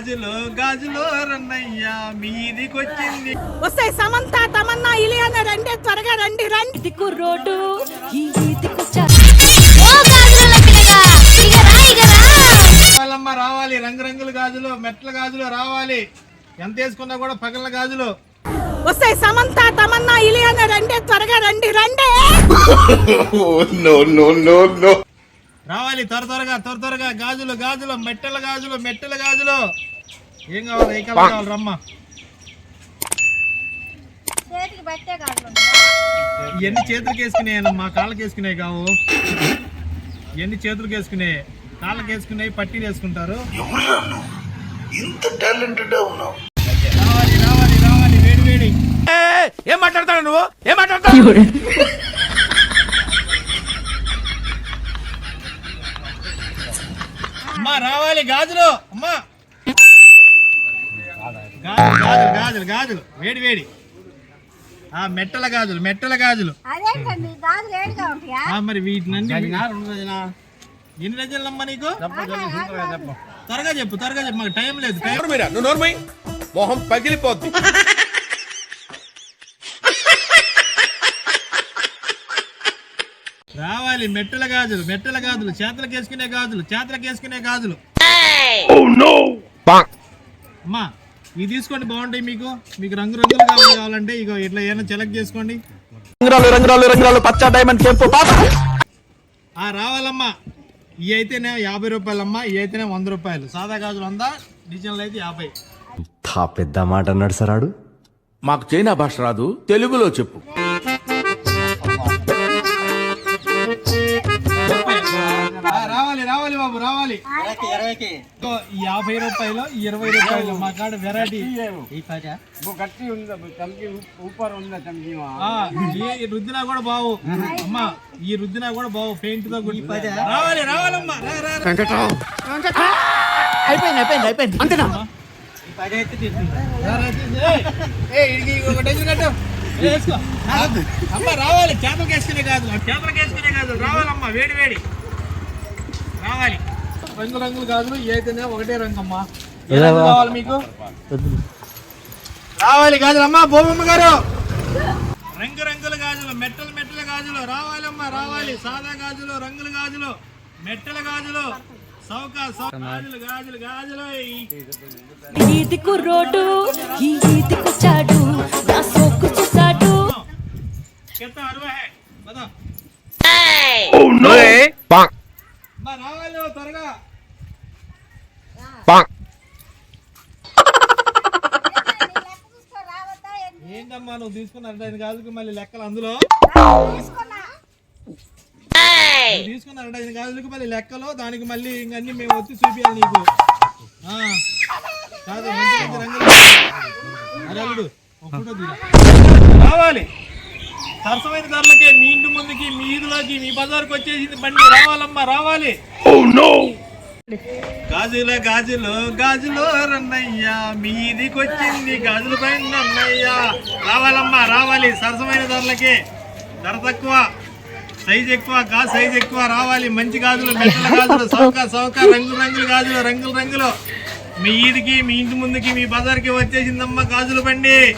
గాజులు గాజులు రన్నయ్యా మీదికొచ్చింది. వస్తే సమంత తమన్నా ఇలియానా రండి త్వరగా రండి రండి. ఇది కుర్రోడు ఈ రావాలమ్మ రావాలి. రంగురంగుల గాజులు మెట్ల గాజులు రావాలి. ఎంత వేసుకున్నా కూడా పగల గాజులు. వస్తే సమంత తమన్నా ఇలియానా రండి త్వరగా రండి రండి. రావాలి త్వర త్వరగా త్వర త్వరగా. గాజులు గాజులు మెట్టెల గాజులు మెట్టెల గాజులు. ఏం కావాలి? ఏ కలర్ కావాలి? రమ్మ. పట్టే ఇవన్నీ చేతులకు వేసుకునే మా కాళ్ళకి వేసుకునే కావు ఇవన్నీ చేతులకు వేసుకునే కాళ్ళకి వేసుకునే పట్టీలు వేసుకుంటారు రావాలి రావాలి రావాలి వేడి వేడి. ఏం మాట్లాడతాడు నువ్వు? ఏం మాట్లాడతావు అమ్మా రావాలి గాజులు అమ్మా. గాజులు గాజులు గాజులు గాజులు. వేడి వేడి. ఆ మెట్టల గాజులు మెట్టల గాజులు. అదేంటండి? గాజులు ఏడుగా ఉంటాయా? ఆ, మరి వీటినన్నీ ఎన్ని రజలమ్మా నీకు? త్వరగా చెప్పు త్వరగా చెప్పు. మాకు టైం లేదు. టైం మీరు నువ్వు నోర్మై మొహం పగిలిపోద్ది. రావాలి మెట్టల గాజులు మెట్టల గాజులు చేతులకు వేసుకునే గాజులు చేతులకు వేసుకునే గాజులు. అమ్మా ఇవి తీసుకోండి బాగుంటాయి మీకు. మీకు రంగు రంగులు కావాలి కావాలంటే ఇగో ఇట్లా ఏమైనా సెలెక్ట్ చేసుకోండి. రంగురాలు రంగురాలు రంగురాలు పచ్చ డైమండ్ కెంపు పాప. ఆ రావాలమ్మా. ఇవి అయితేనే యాభై రూపాయలు అమ్మా ఇవి అయితేనే వంద రూపాయలు. సాదా గాజులు వంద? డిజైన్లు అయితే యాభై. పెద్ద మాట అన్నాడు సరాడు మాకు చైనా భాష రాదు తెలుగులో చెప్పు. యాభై రూపాయలు ఈ ఇరవై రూపాయలు మా కాడ వెరైటీ ఆ, ఈ రుద్దినా కూడా బావు. అమ్మా ఈ రుద్దినా కూడా బావు పెయింట్తో రావాలి రావాలమ్మా. అయిపోయింది అయిపోయింది అయిపోయింది. అంతేనా. అమ్మా రావాలి. చేపలకి వేసుకునే కాదు. చేపలకి వేసుకునే కాదు. రావాలమ్మా వేడి వేడి. రావాలి. రంగు రంగులు కాదు ఏదైనా ఒకటే రంగు అమ్మా కావాలి మీకు? రావాలి గాజులు అమ్మా భూమమ్మ గారు. రంగు రంగుల గాజులు మెట్టలు మెట్టల గాజులు రావాలమ్మా రావాలి. సాదా గాజులు రంగుల గాజులు మెట్టల గాజులు ఈదికు ఏంటమ్మా నువ్వు తీసుకున్న అరవై గాజులకి మళ్ళీ లెక్కలు అందులో? తీసుకున్నా నువ్వు తీసుకున్న అరవై ఐదు గాజులకి మళ్ళీ లెక్కలు దానికి మళ్ళీ ఇంకన్నీ మేము వచ్చి చూపించాలి నీకు. ఆ, కాదు మంచి రంగులు ఫోటో. రావాలి. సరసమైన ధరలకే మీ ఇంటి ముందుకి మీ ఈదులోకి మీ బజార్కి వచ్చేసింది బండి. రావాలమ్మా రావాలి. గాజుల గాజులు గాజులు రన్నయ్యా మీదికొచ్చింది గాజుల పైన అన్నయ్యా రావాలమ్మా రావాలి. సరసమైన ధరలకి. ధర తక్కువ. సైజ్ ఎక్కువ గా సైజ్ ఎక్కువ రావాలి. మంచి గాజులు మెట్టల గాజులు సౌక సౌక రంగు రంగులు గాజులు రంగులు రంగులు. మీ ఈదికి మీ ఇంటి ముందుకి మీ బజార్కి వచ్చేసిందమ్మా గాజులు బండి.